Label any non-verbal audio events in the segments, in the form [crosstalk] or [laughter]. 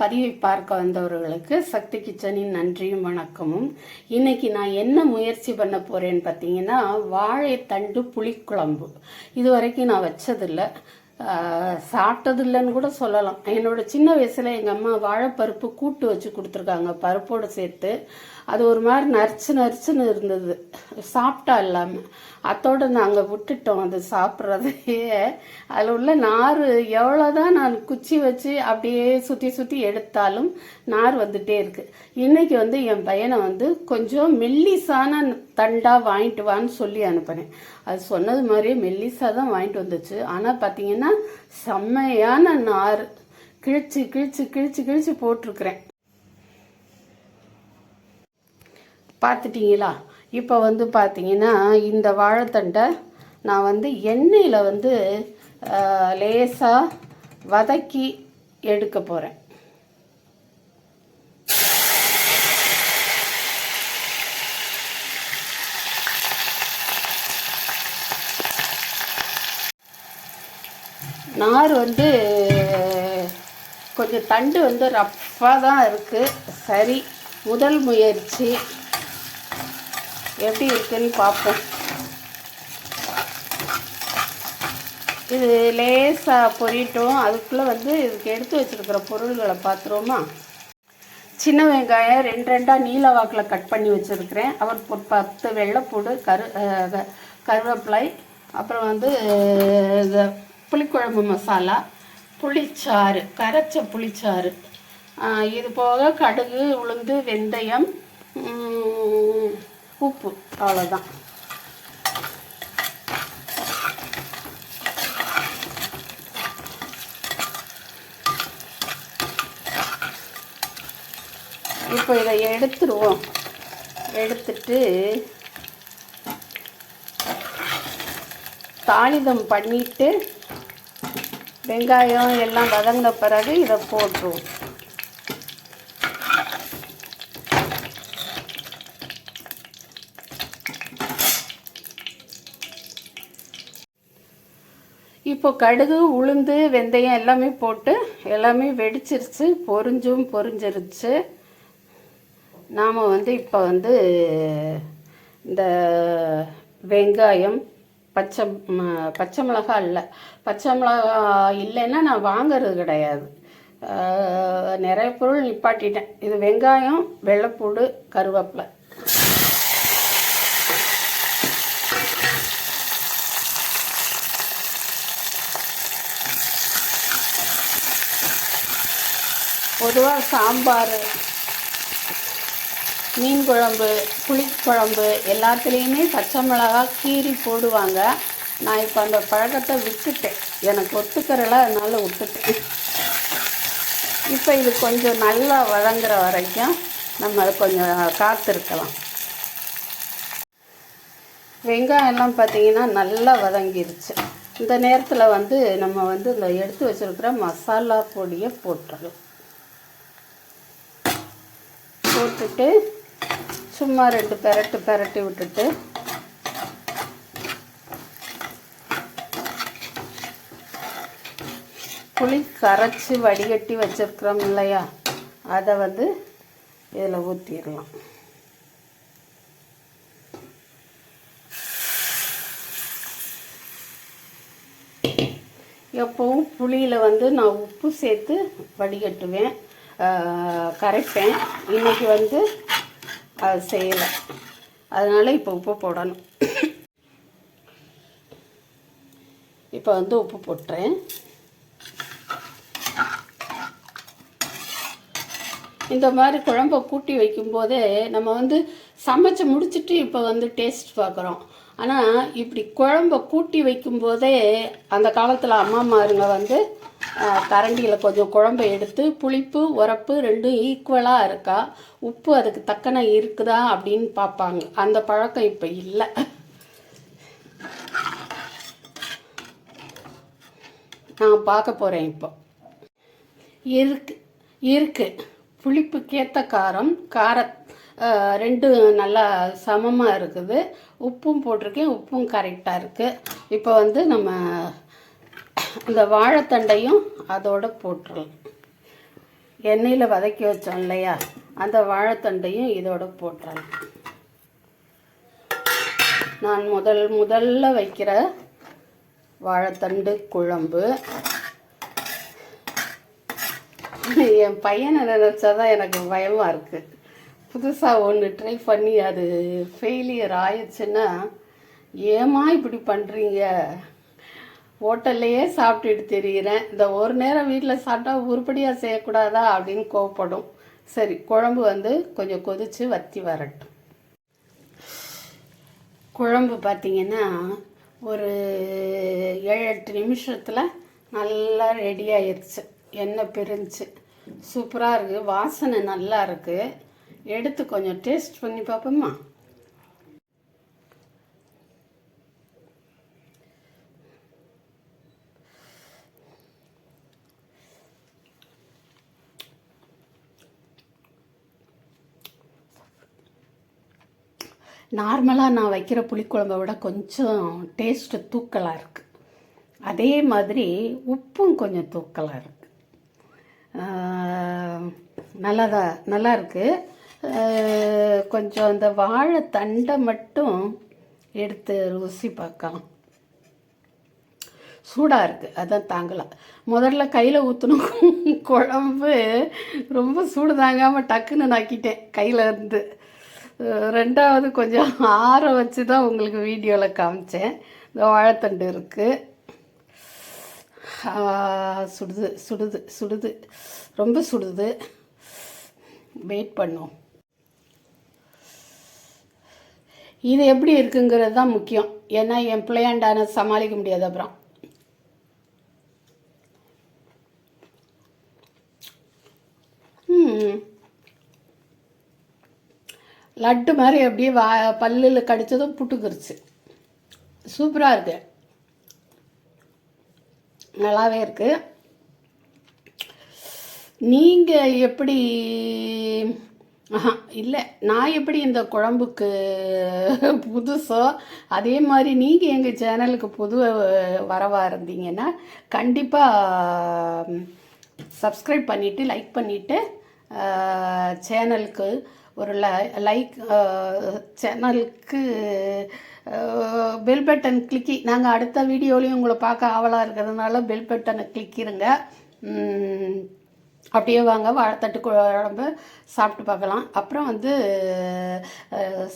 பதிவை பார்க்க வந்தவர்களுக்கு சக்தி கிச்சனின் நன்றியும் வணக்கமும். இன்னைக்கு நான் என்ன முயற்சி பண்ண போறேன்னு பார்த்தீங்கன்னா வாழைத்தண்டு புளிக்குழம்பு. இது வரைக்கும் நான் வச்சதில்லை. சாப்பிட்டதில்லைன்னு கூட சொல்லலாம். என்னோட சின்ன வயசில் எங்கள் அம்மா வாழைப்பருப்பு கூட்டு வச்சு கொடுத்துருக்காங்க பருப்போடு சேர்த்து. அது ஒரு மாதிரி நரிச்சு நரிச்சுன்னு இருந்தது. சாப்பிட்டா இல்லாமல் அத்தோடு நாங்கள் விட்டுட்டோம் அது சாப்பிட்றதையே. அதில் உள்ள நார் எவ்வளோதான் நான் குச்சி வச்சு அப்படியே சுற்றி சுற்றி எடுத்தாலும் நார் வந்துட்டே இருக்குது இன்றைக்கி வந்து என் பையனை வந்து கொஞ்சம் மெல்லிசான தண்டா வாங்கிட்டு வான்னு சொல்லி அனுப்பினேன். அது சொன்னது மாதிரியே மெல்லிசா தான் வாங்கிட்டு வந்துச்சு. ஆனால் பார்த்தீங்கன்னா செம்மையான நார். கிழிச்சு கிழிச்சு கிழிச்சு கிழிச்சு போட்டிருக்கிறேன். பார்த்துட்டிங்களா? இப்போ வந்து பார்த்தீங்கன்னா இந்த வாழைத்தண்டை நான் வந்து எண்ணெயில் வந்து லேசாக வதக்கி எடுக்க போகிறேன் நார் வந்து கொஞ்சம் தண்டு வந்து ரஃப்பாக தான் இருக்குது சரி முதல் முயற்சி எப்படி இருக்குன்னு பார்ப்போம். இது லேசாக பொரியட்டும். அதுக்குள்ளே வந்து இதுக்கு எடுத்து வச்சிருக்கிற பொருள்களை பார்த்துருவோமா? சின்ன வெங்காயம் ரெண்டு ரெண்டாக நீல வாக்கில் கட் பண்ணி வச்சுருக்கிறேன். அப்புறம் ஒரு பத்து வெள்ளைப்பூடு கரு கருவேப்பிலை. அப்புறம் வந்து இதை புளிக்குழம்பு மசாலா புளிச்சாறு கரைச்ச புளிச்சாறு. இது போக கடுகு உளுந்து வெந்தயம் உப்பு. அவ்வளோதான் இப்போ இதை எடுத்துருவோம். எடுத்துட்டு தாளிதம் பண்ணிட்டு வெங்காயம் எல்லாம் வதங்கின பிறகு இதை போட்டுருவோம். இப்போ கடுகு உளுந்து வெந்தயம் எல்லாமே போட்டு எல்லாமே வெடிச்சிருச்சு பொரிஞ்சும் பொரிஞ்சிருச்சு நாம் வந்து இப்போ வந்து இந்த வெங்காயம் பச்சை பச்சை மிளகா இல்லை. பச்சை மிளகா இல்லைன்னா நான் வாங்குறது கிடையாது. நிறைய பொருள் நிப்பாட்டிட்டேன். இது வெங்காயம் வெள்ளைப்பூடு கருவேப்பிலை. பொதுவாக சாம்பார். மீன் குழம்பு புளிக்குழம்பு எல்லாத்துலேயுமே பச்சை மிளகா கீறி போடுவாங்க. நான் இப்போ அந்த பழக்கத்தை விட்டுட்டேன். எனக்கு ஒத்துக்கிறல அதனால் விட்டுட்டேன். இப்போ இது கொஞ்சம் நல்லா வதங்குற வரைக்கும் நம்ம கொஞ்சம் காத்திருக்கலாம். வெங்காயம் எல்லாம் பார்த்தீங்கன்னா நல்லா வதங்கிருச்சு. இந்த நேரத்தில் வந்து நம்ம வந்து இந்த எடுத்து வச்சிருக்கிற மசாலா பொடியை போட்டுடலாம் போட்டுட்டு சும்மா ரெண்டு பெரட்டு பெரட்டி விட்டுட்டு. புளி கரைச்சி வடிகட்டி வச்சிருக்கிறோம் இல்லையா? அதை வந்து இதில் ஊற்றிடலாம் எப்பவும் புளியில் வந்து நான் உப்பு சேர்த்து வடிகட்டுவேன். கரைப்பேன். இன்றைக்கி வந்து அது செய்யலை. அதனால் இப்போ உப்பு போடணும். இப்போ வந்து உப்பு போட்டுறேன். இந்த மாதிரி குழம்ப கூட்டி வைக்கும்போதே நம்ம வந்து சமைச்சு முடிச்சுட்டு இப்போ வந்து டேஸ்ட் பார்க்குறோம். ஆனால் இப்படி குழம்ப கூட்டி வைக்கும்போதே அந்த காலத்தில் அம்மாமாருங்க வந்து கரண்டியில் கொஞ்சம் குழம்பை எடுத்து புளிப்பு உரப்பு ரெண்டும் ஈக்குவலாக இருக்கா? உப்பு அதுக்கு தக்கன இருக்குதா அப்படின்னு பார்ப்பாங்க. அந்த பழக்கம் இப்போ இல்லை. நான் பார்க்க போகிறேன் இப்போ. இருக்கு இருக்கு. புளிப்புக்கேற்ற காரம் கார ரெண்டும் நல்லா சமமாக இருக்குது. உப்பும் போட்டிருக்கேன் உப்பும் கரெக்டாக இருக்குது இப்போ வந்து நம்ம இந்த வாழைத்தண்டையும் அதோடு போட்டுடலாம் எண்ணெயில் வதக்கி வச்சோம் இல்லையா? அந்த வாழைத்தண்டையும் இதோட போட்டுடலாம் நான் முதல் முதல்ல வைக்கிற வாழைத்தண்டு குழம்பு. என் பையனை நினச்சா தான் எனக்கு பயமாக இருக்குது புதுசாக ஒன்று ட்ரை பண்ணி அது ஃபெயிலியர் ஆயிடுச்சுன்னா ஏம்மா இப்படி பண்ணுறீங்க ஹோட்டல்லையே சாப்பிட்டுட்டு தெரிகிறேன் இந்த ஒரு நேரம் வீட்டில் சாப்பிட்டா உருப்படியாக செய்யக்கூடாதா அப்படின்னு கோவப்படும். சரி குழம்பு வந்து கொஞ்சம் கொதித்து வத்தி வரட்டும். குழம்பு பார்த்தீங்கன்னா ஒரு ஏழு எட்டு நிமிஷத்தில் நல்லா ரெடி ஆயிடுச்சு எண்ணெய் பிரிஞ்சு. சூப்பராக இருக்குது வாசனை நல்லா இருக்குது எடுத்து கொஞ்சம் டேஸ்ட் பண்ணி பார்ப்போமா நார்மலாக நான் வைக்கிற புளிக்குழம்பை விட கொஞ்சம் டேஸ்ட்டு தூக்கலாக இருக்குது அதே மாதிரி உப்பும் கொஞ்சம் தூக்கலாக இருக்குது நல்லா தான் நல்லா இருக்குது கொஞ்சம் அந்த வாழை தண்டை மட்டும் எடுத்து ருசி பார்க்கலாம். சூடாக இருக்குது அதான் தாங்கலாம் முதல்ல கையில் ஊற்றணும் [laughs] குழம்பு ரொம்ப சூடு தாங்காமல் டக்குன்னு நாக்கிட்டேன் கையில் இருந்து. ரெண்டாவது கொஞ்சம் ஆற வச்சு தான் உங்களுக்கு வீடியோவில் காமிச்சேன். இந்த வாழைத்தண்டு இருக்குது சுடுது சுடுது சுடுது. ரொம்ப சுடுது. வெயிட் பண்ணும். இது எப்படி இருக்குங்கிறது தான் முக்கியம். ஏன்னா என் பிள்ளையாண்டான சமாளிக்க முடியாது அப்புறம். லட்டு மாதிரி அப்படியே வா பல்லில் கடித்ததும் புட்டுக்கிருச்சு. சூப்பராக இருக்குது நல்லாவே இருக்குது நீங்கள் எப்படி ஆஹா இல்லை நான் எப்படி இந்த குழம்புக்கு புதுசோ அதே மாதிரி நீங்கள் எங்கள் சேனலுக்கு புது வரவாக இருந்தீங்கன்னா கண்டிப்பாக சப்ஸ்கிரைப் பண்ணிவிட்டு லைக் பண்ணிவிட்டு சேனலுக்கு ஒரு லைக் சேனலுக்கு பெல் பட்டன் கிளிக்கி நாங்கள் அடுத்த வீடியோலையும் உங்களை பார்க்க ஆவலாக இருக்கிறதுனால பெல் பட்டனை கிளிக்கிருங்க அப்படியே வாங்க. வாழைத்தட்டு குழம்பு சாப்பிட்டு பார்க்கலாம். அப்புறம் வந்து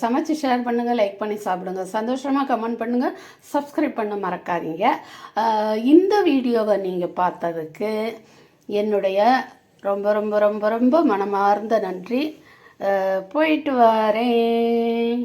சமைச்சு ஷேர் பண்ணுங்கள் லைக் பண்ணி சாப்பிடுங்க. சந்தோஷமாக கமெண்ட் பண்ணுங்கள் சப்ஸ்கிரைப் பண்ண மறக்காதீங்க. இந்த வீடியோவை நீங்கள் பார்த்ததுக்கு என்னுடைய ரொம்ப ரொம்ப ரொம்ப ரொம்ப மனமார்ந்த நன்றி. போயிட்டு வரேன்.